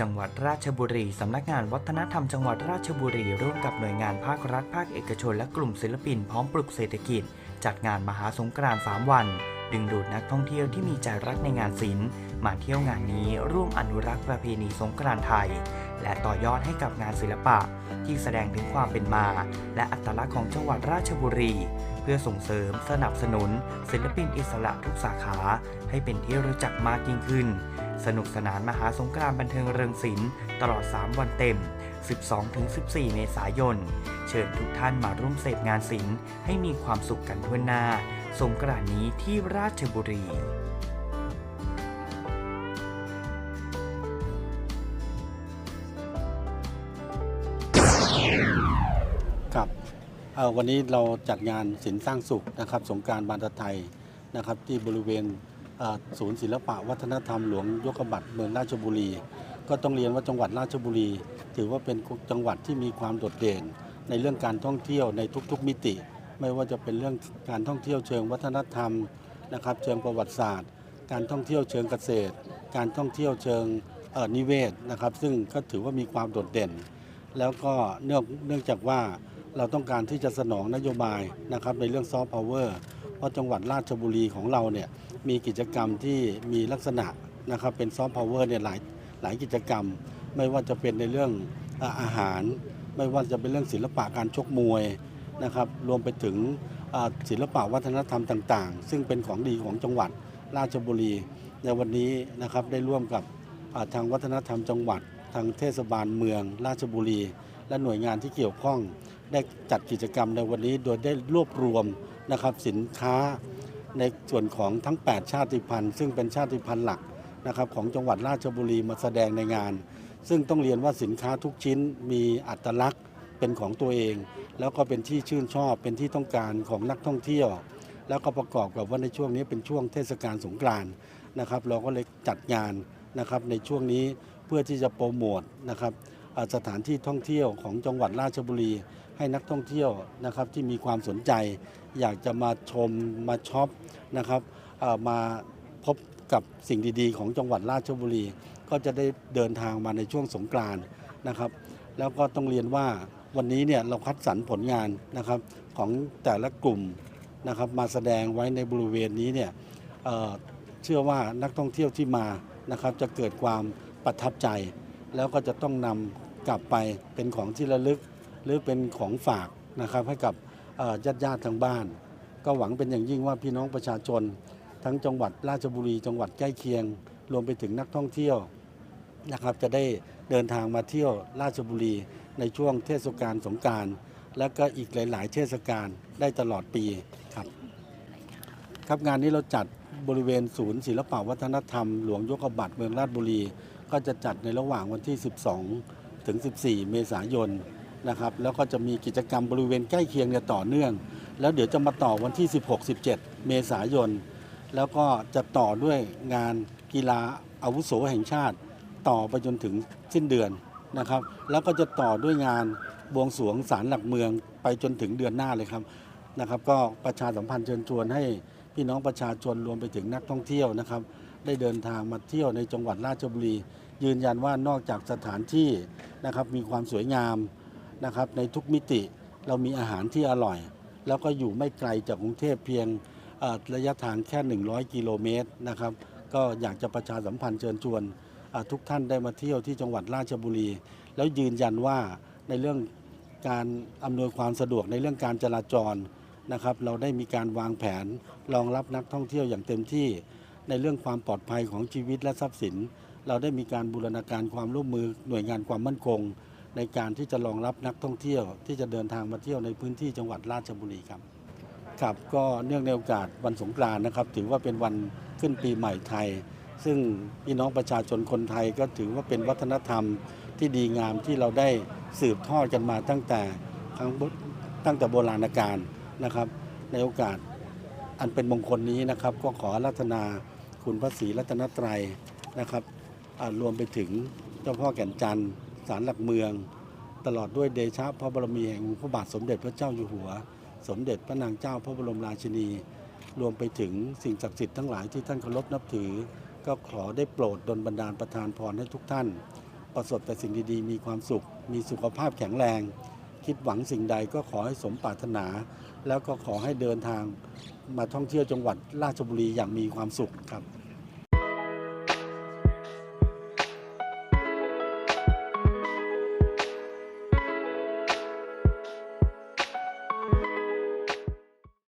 จังหวัดราชบุรี สำนักงานวัฒนธรรมจังหวัดราชบุรี ร่วมกับหน่วยงานภาครัฐ ภาคเอกชน และกลุ่มศิลปินพร้อมปลุกเศรษฐกิจ จัดงานมหาสงกรานต์3วัน ดึงดูดนักท่องเที่ยวที่มีใจรักในงานศิลป์ มาเที่ยวงานนี้ร่วมอนุรักษ์ประเพณีสงกรานต์ไทย และต่อยอดให้กับงานศิลปะ ที่แสดงถึงความเป็นมา และอัตลักษณ์ของจังหวัดราชบุรี เพื่อส่งเสริม สนับสนุน ศิลปินอิสระทุกสาขา ให้เป็นที่รู้จักมากยิ่งขึ้น สนุกสนานมหาสงกรานต์บันเทิงเริงศิลป์ตลอด 3 วันเต็ม 12-14 เมษายน เชิญทุกท่านมาร่วมเสพงานศิลป์ให้มีความสุขกันทั่วหน้า สงกรานต์นี้ที่ราชบุรีครับเออวันนี้เราจัดงานศิลป์สร้างสุขนะครับ สงการบานตะไทยนะครับ ที่บริเวณ ศูนย์ศิลปะวัฒนธรรมหลวงยกบัตรเมืองราชบุรี ก็ต้องเรียนว่าจังหวัดราชบุรี ถือว่าเป็นจังหวัดที่มีความโดดเด่น ในเรื่องการท่องเที่ยวในทุกๆมิติ ไม่ว่าจะเป็นเรื่องการท่องเที่ยวเชิงวัฒนธรรมนะครับเชิงประวัติศาสตร์ การท่องเที่ยวเชิงเกษตร การท่องเที่ยวเชิงนิเวศนะครับซึ่งก็ถือว่ามีความโดดเด่น แล้วก็เนื่องเนื่องจากว่าเราต้องการที่จะสนองนโยบายนะครับในเรื่องซอฟต์พาวเวอร์ เพราะจังหวัดราชบุรีของเราเนี่ยมีกิจกรรมที่มีลักษณะนะครับเป็นซอฟต์พาวเวอร์เนี่ยหลายหลายกิจกรรม ไม่ว่าจะเป็นในเรื่องอาหาร ไม่ว่าจะเป็นเรื่องศิลปะการชกมวยนะครับรวมไปถึงศิลปะวัฒนธรรมต่างๆ ซึ่งเป็นของดีของจังหวัดราชบุรี ในวันนี้นะครับได้ร่วมกับทางวัฒนธรรมจังหวัด ทางเทศบาลเมือง ราชบุรี และหน่วยงานที่เกี่ยวข้อง ได้จัดกิจกรรมในวันนี้โดยได้รวบรวม นะครับสินค้าในส่วนของทั้ง 8 ชาติพันธุ์ ซึ่งเป็นชาติพันธุ์หลักนะครับของจังหวัดราชบุรีมาแสดงในงาน ซึ่งต้องเรียนว่าสินค้าทุกชิ้นมีอัตลักษณ์เป็นของตัวเอง แล้วก็เป็นที่ชื่นชอบเป็นที่ต้องการของนักท่องเที่ยว แล้วก็ประกอบกับว่าในช่วงนี้เป็นช่วงเทศกาลสงกรานต์นะครับ เราก็เลยจัดงานนะครับในช่วงนี้เพื่อที่จะโปรโมทนะครับ สถานที่ท่องเที่ยวของจังหวัดราชบุรี ให้นักท่องเที่ยวนะครับที่มีความสนใจ อยากจะมาชมมาช็อปนะครับมาพบกับสิ่งดีๆ ของจังหวัดราชบุรี ก็จะได้เดินทางมาในช่วงสงกรานต์นะครับ แล้วก็ต้องเรียนว่าวันนี้เนี่ยเราคัดสรรผลงานนะครับของแต่ละกลุ่มนะครับมาแสดงไว้ในบริเวณนี้เนี่ยเเชื่อว่านักท่องเที่ยวที่มานะครับจะเกิดความประทับใจ แล้วก็จะต้องนำกลับไปเป็นของที่ระลึก หรือเป็นของฝากนะครับให้กับญาติญาติๆทางบ้าน ก็หวังเป็นอย่างยิ่งว่าพี่น้องประชาชน ทั้งจังหวัดราชบุรี จังหวัดใกล้เคียง รวมไปถึงนักท่องเที่ยวนะครับจะได้เดินทางมาเที่ยวราชบุรีในช่วงเทศกาลสงการและก็อีกหลาย ๆ เทศกาลได้ตลอดปีครับ ครับงานนี้เราจัดบริเวณศูนย์ศิลปวัฒนธรรม หลวงยกบัตรเมืองราชบุรี ก็จะจัดในระหว่างวันที่ 12 ถึง 14 เมษายนนะครับแล้วก็จะมีกิจกรรมบริเวณใกล้เคียงเนี่ยต่อเนื่อง แล้วเดี๋ยวจะมาต่อวันที่ 16-17 เมษายน แล้วก็จะต่อด้วยงานกีฬาอาวุโสแห่งชาติ ต่อไปจนถึงสิ้นเดือนนะครับ แล้วก็จะต่อด้วยงานบวงสรวงศาลหลักเมืองไปจนถึงเดือนหน้าเลยครับนะครับ ก็ประชาสัมพันธ์เชิญชวนให้พี่น้องประชาชนรวมไปถึงนักท่องเที่ยวนะครับ ได้เดินทางมาเที่ยวในจังหวัดราชบุรี ยืนยันว่านอกจากสถานที่นะครับมีความสวยงามนะครับในทุกมิติเรามีอาหารที่อร่อย แล้วก็อยู่ไม่ไกลจากกรุงเทพเพียงระยะทางแค่ 100 กิโลเมตรนะครับก็อยากจะประชาสัมพันธ์เชิญชวนทุกท่านได้มาเที่ยวที่จังหวัดราชบุรี แล้วยืนยันว่าในเรื่องการอำนวยความสะดวกในเรื่องการจราจรนะครับ เราได้มีการวางแผนรองรับนักท่องเที่ยวอย่างเต็มที่ ในเรื่องความปลอดภัยของชีวิตและทรัพย์สิน เราได้มีการบูรณาการความร่วมมือหน่วยงานความมั่นคง ในการที่จะรองรับนักท่องเที่ยว ที่จะเดินทางมาเที่ยวในพื้นที่จังหวัดราชบุรีครับครับก็เนื่องในโอกาสวันสงกรานต์นะครับ ถือว่าเป็นวันขึ้นปีใหม่ไทย ซึ่งพี่น้องประชาชนคนไทยก็ถือว่าเป็นวัฒนธรรมที่ดีงามที่เราได้สืบทอดกันมาตั้งแต่ครั้งตั้งแต่โบราณกาลนะครับ ในโอกาสอันเป็นมงคลนี้นะครับ ก็ขอรัตนา คุณพระศรีรัตนตรัยนะครับรวมไปถึงเจ้าพ่อแก่นจันทร์ศาลหลักเมือง ตลอดด้วยเดชะพระบรมีแห่งพระบาทสมเด็จพระเจ้าอยู่หัว สมเด็จพระนางเจ้าพระบรมราชินี รวมไปถึงสิ่งศักดิ์สิทธิ์ทั้งหลายที่ท่านเคารพนับถือ ก็ขอได้โปรดดลบันดาลประทานพรให้ทุกท่าน ประสบแต่สิ่งดีๆ มีความสุข มีสุขภาพแข็งแรง คิดหวังสิ่งใดก็ขอให้สมปรารถนา แล้วก็ขอให้เดินทางมาท่องเที่ยวจังหวัดราชบุรีอย่างมีความสุขครับ